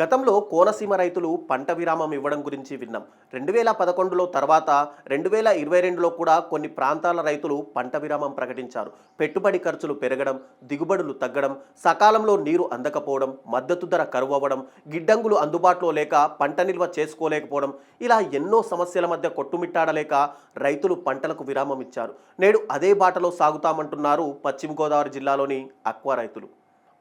గతంలో కోనసీమ రైతులు పంట విరామం ఇవ్వడం గురించి విన్నాం. రెండు వేల పదకొండులో తర్వాత రెండు వేల ఇరవై రెండులో కూడా కొన్ని ప్రాంతాల రైతులు పంట విరామం ప్రకటించారు. పెట్టుబడి ఖర్చులు పెరగడం దిగుబడులు తగ్గడం సకాలంలో నీరు అందకపోవడం మద్దతు ధర కరువు అవ్వడం గిడ్డంగులు అందుబాటులో లేక పంట నిల్వ చేసుకోలేకపోవడం ఇలా ఎన్నో సమస్యల మధ్య కొట్టుమిట్టాడలేక రైతులు పంటలకు విరామం ఇచ్చారు. నేడు అదే బాటలో సాగుతామంటున్నారు పశ్చిమ గోదావరి జిల్లాలోని అక్వా రైతులు.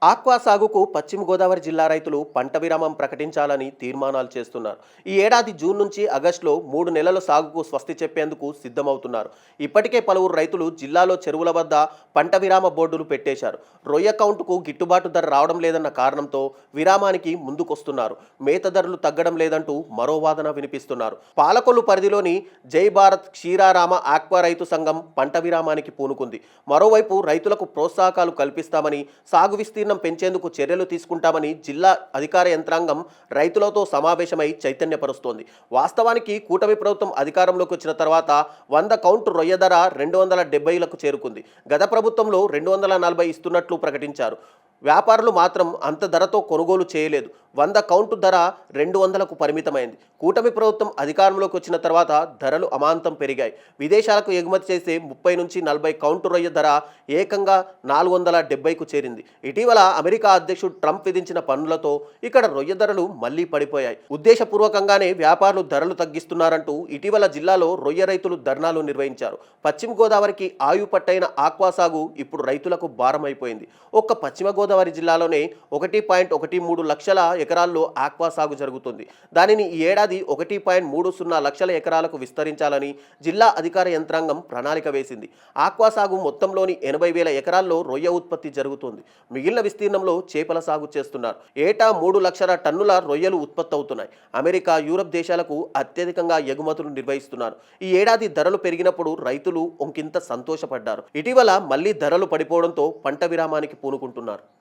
ఆక్వా సాగుకు పశ్చిమ గోదావరి జిల్లా రైతులు పంట విరామం ప్రకటించాలని తీర్మానాలు చేస్తున్నారు. ఈ ఏడాది జూన్ నుంచి ఆగస్టులో మూడు నెలల సాగుకు స్వస్తి చెప్పేందుకు సిద్ధమవుతున్నారు. ఇప్పటికే పలువురు రైతులు జిల్లాలో చెరువుల వద్ద పంట విరామ బోర్డులు పెట్టేశారు. రొయ్య కౌంటుకు గిట్టుబాటు ధర రావడం లేదన్న కారణంతో విరామానికి ముందుకొస్తున్నారు. మేత ధరలు తగ్గడం లేదంటూ మరో వాదన వినిపిస్తున్నారు. పాలకొల్లు పరిధిలోని జై భారత్ క్షీరారామ ఆక్వా రైతు సంఘం పంట విరామానికి పూనుకుంది. మరోవైపు రైతులకు ప్రోత్సాహకాలు కల్పిస్తామని సాగు విస్తీర్ణ పెంచేందుకు చర్యలు తీసుకుంటామని జిల్లా అధికార యంత్రాంగం రైతులతో సమావేశమై చైతన్యపరుస్తోంది. వాస్తవానికి కూటమి ప్రభుత్వం అధికారంలోకి వచ్చిన తర్వాత వంద కౌంటు రొయ్య ధర రెండు వందల డెబ్బైలకు చేరుకుంది. గత ప్రభుత్వంలో రెండు వందల నలభై ఇస్తున్నట్లు ప్రకటించారు. వ్యాపారులు మాత్రం అంత ధరతో కొనుగోలు చేయలేదు. వంద కౌంటు ధర రెండు వందలకు పరిమితమైంది. కూటమి ప్రభుత్వం అధికారంలోకి వచ్చిన తర్వాత ధరలు అమాంతం పెరిగాయి. విదేశాలకు ఎగుమతి చేసే ముప్పై నుంచి నలభై కౌంటు రొయ్య ధర ఏకంగా నాలుగు వందల డెబ్బైకు చేరింది. ఇటీవల అమెరికా అధ్యక్షుడు ట్రంప్ విధించిన పన్నులతో ఇక్కడ రొయ్య ధరలు మళ్ళీ పడిపోయాయి. ఉద్దేశపూర్వకంగానే వ్యాపారులు ధరలు తగ్గిస్తున్నారంటూ ఇటీవల జిల్లాలో రొయ్య రైతులు ధర్నాలు నిర్వహించారు. పశ్చిమ గోదావరికి ఆయు పట్టైన ఆక్వా సాగు ఇప్పుడు రైతులకు భారమైపోయింది. ఒక్క పశ్చిమ గోదావరి జిల్లాలోనే ఒకటి పాయింట్ ఒకటి మూడు లక్షల ఎకరాల్లో ఆక్వా సాగు జరుగుతుంది. దానిని ఈ ఏడాది ఒకటి పాయింట్ మూడు సున్నా లక్షల ఎకరాలకు విస్తరించాలని జిల్లా అధికార యంత్రాంగం ప్రణాళిక వేసింది. ఆక్వా సాగు మొత్తంలోని ఎనభై వేల ఎకరాల్లో రొయ్య ఉత్పత్తి జరుగుతుంది. మిగిలిన విస్తీర్ణంలో చేపల సాగు చేస్తున్నారు. ఏటా మూడు లక్షల టన్నుల రొయ్యలు ఉత్పత్తి అవుతున్నాయి. అమెరికా యూరప్ దేశాలకు అత్యధికంగా ఎగుమతులు నిర్వహిస్తున్నారు. ఈ ఏడాది ధరలు పెరిగినప్పుడు రైతులు ఇంకింత సంతోషపడ్డారు. ఇటీవల మళ్ళీ ధరలు పడిపోవడంతో పంట విరామానికి పూనుకుంటున్నారు.